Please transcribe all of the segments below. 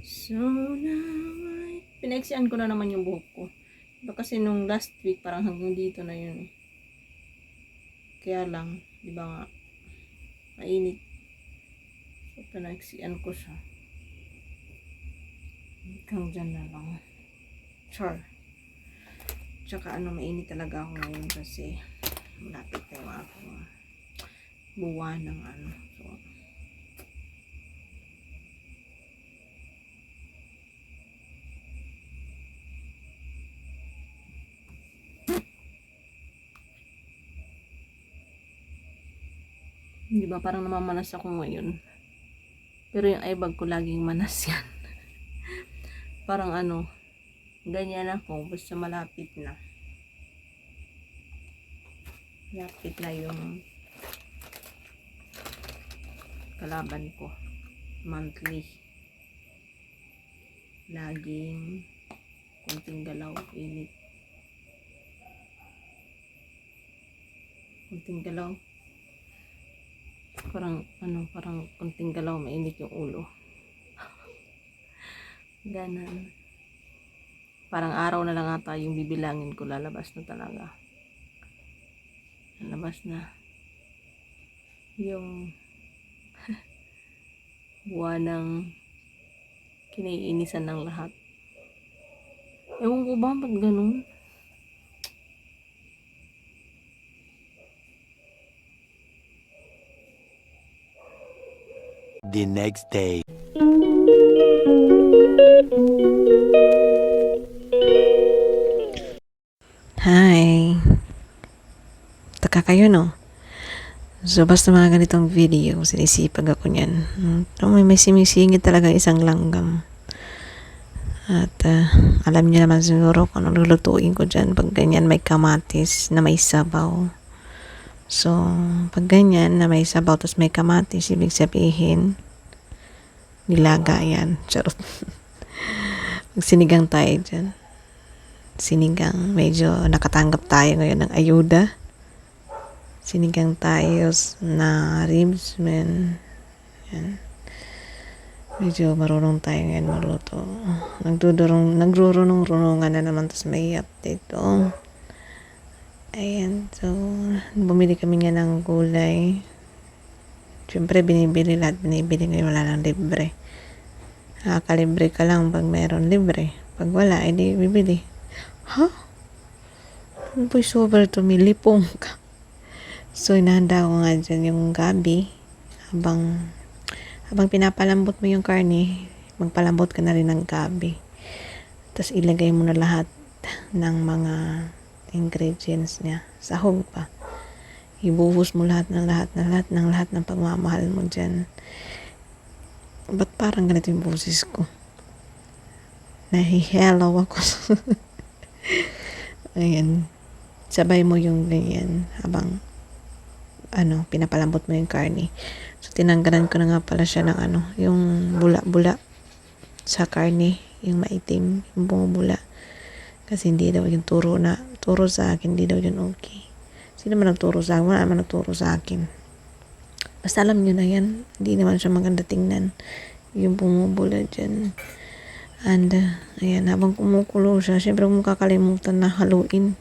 So now I... Pinaiksian ko na naman yung buhok ko. Diba kasi nung last week, parang hanggang dito na yun. eh. Kaya lang, di ba nga, mainit. So, pinaiksian ko siya. Hanggang dyan na lang. Char. Tsaka ano, mainit talaga ako ngayon kasi malapit na yung aking buwan ng ano. So, Di ba parang namamanas ako ngayon. Pero yung eyebag ko laging manas yan. parang ano, ganyan ako, basta malapit na. Malapit na yung kalaban ko. Monthly. Laging kunting galaw, init. Kunting galaw, parang ano, parang konting galaw mainit yung ulo. Ganon. Parang araw na lang ata yung bibilangin ko lalabas na talaga. Lalabas na. Yung buwan ng kinaiinisan ng lahat. Ewan ko ba, ba't ganun? The next day. Hi. Taka kayo, no? So, basta mga ganitong video, sinisipag ako niyan. May, may simisingit talaga isang langgam. At ah, alam niyo naman siguro kung anong lulutuin ko dyan pag ganyan may kamatis na may sabaw. So, pag ganyan na may sabaw tapos may kamatis, ibig sabihin, nilaga yan. Charot. Magsinigang tayo dyan sinigang. Medyo nakatanggap tayo ngayon ng ayuda. Sinigang tayo na ribs, man. Yan. Medyo marunong tayo ngayon maluto. Nagdudurong, nagrurunong-runungan na naman, tapos may update to. Ayan, so, bumili kami nga ng gulay. Siyempre, binibili lahat, binibili ngayon, wala lang libre. Nakakalibre ka lang pag meron libre. Pag wala, edi bibili. Ha? Huh? Voice over to me, lipong ka. So, inahanda ko nga dyan yung gabi. Habang, habang pinapalambot mo yung karne, magpalambot ka na rin ng gabi. Tapos, ilagay mo na lahat ng mga ingredients niya. Sahog pa. Ibuhos mo lahat ng lahat ng lahat ng lahat ng pagmamahal mo dyan. Ba't parang ganito yung boses ko? Nahihello ako. Ayan. Sabay mo yung ganyan habang ano, pinapalambot mo yung karne. So, tinanggalan ko na nga pala siya ng ano, yung bula-bula sa karne, yung maitim, yung bumubula. Kasi hindi daw yung turo na, turo sa akin, hindi daw yun okay. Sino man nagturo sa akin? Wala naman nagturo sa akin. Basta alam nyo na yan, hindi naman siya maganda tingnan. Yung bumubula dyan. And, uh, ayan, habang kumukulo siya, syempre kung kakalimutan na haluin,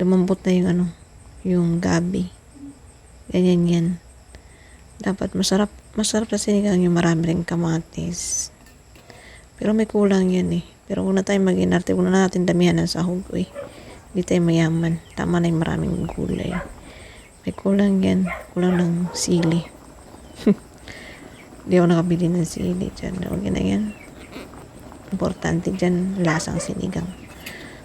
lumambot na yung ano, yung gabi. Ganyan yan. Dapat masarap, masarap sa sinigang yung marami rin kamatis. Pero may kulang yan eh. Pero kung na tayo mag-inarte, kung na natin damihan ng sahog eh. Hindi tayo mayaman. Tama na yung maraming gulay. May kulang yan. Kulang ng sili. Hindi ako nakabili ng sili dyan. Okay na yan. Importante dyan, lasang sinigang.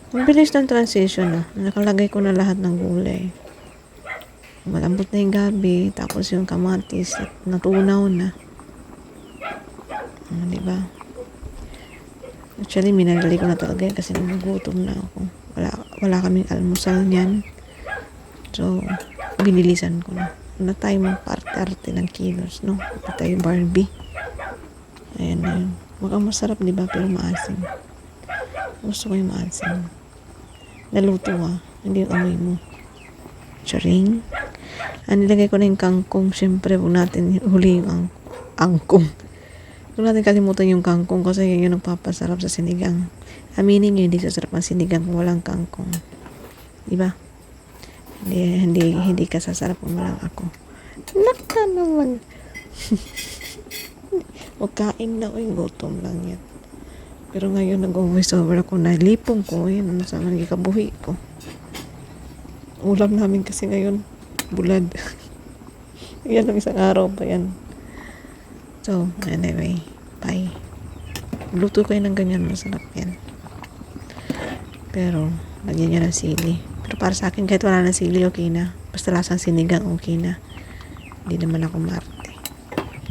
Ang bilis ng transition ah. Nakalagay ko na lahat ng gulay. Malambot na yung gabi, tapos yung kamatis, at natunaw na. Ah, di ba? Actually, minadali ko na talaga kasi nagugutom na ako. Wala, kaming almusal niyan. So, binilisan ko na. Na tayo magparte-arte ng kilos, no? Na tayo Barbie. Ayan na yun. Mukhang masarap, di ba? Pero maasim. Gusto ko yung maasim. Naluto ah. Hindi yung amoy mo. Charing. Ah, nilagay ko na yung kangkong. Siyempre, huwag natin huli yung ang angkong. Huwag natin kalimutan yung kangkong kasi yun yung nagpapasarap sa sinigang. Aminin nyo, hindi sasarap ang sinigang kung walang kangkong. Di ba? Hindi, hindi, hindi ka sasarap kung walang ako. Naka naman. Huwag kain na, uy, gutom lang yan. Pero ngayon nag-voice over ako na lipong ko, yun, sa mga kabuhi ko. Ulam namin kasi ngayon, bulad. yan ang isang araw pa yan. So, anyway, bye. Luto kayo ng ganyan, masarap yan. Pero, lagyan nyo ng sili. Pero para sa akin, kahit wala ng sili, okay na. Basta lasang sinigang, okay na. Hindi naman ako marte.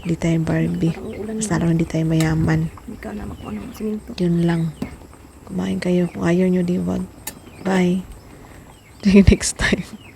Hindi tayo Barbie. Basta lang hindi tayo mayaman. Yun lang. Kumain kayo. Kung ayaw nyo, di wag. Bye. See you next time.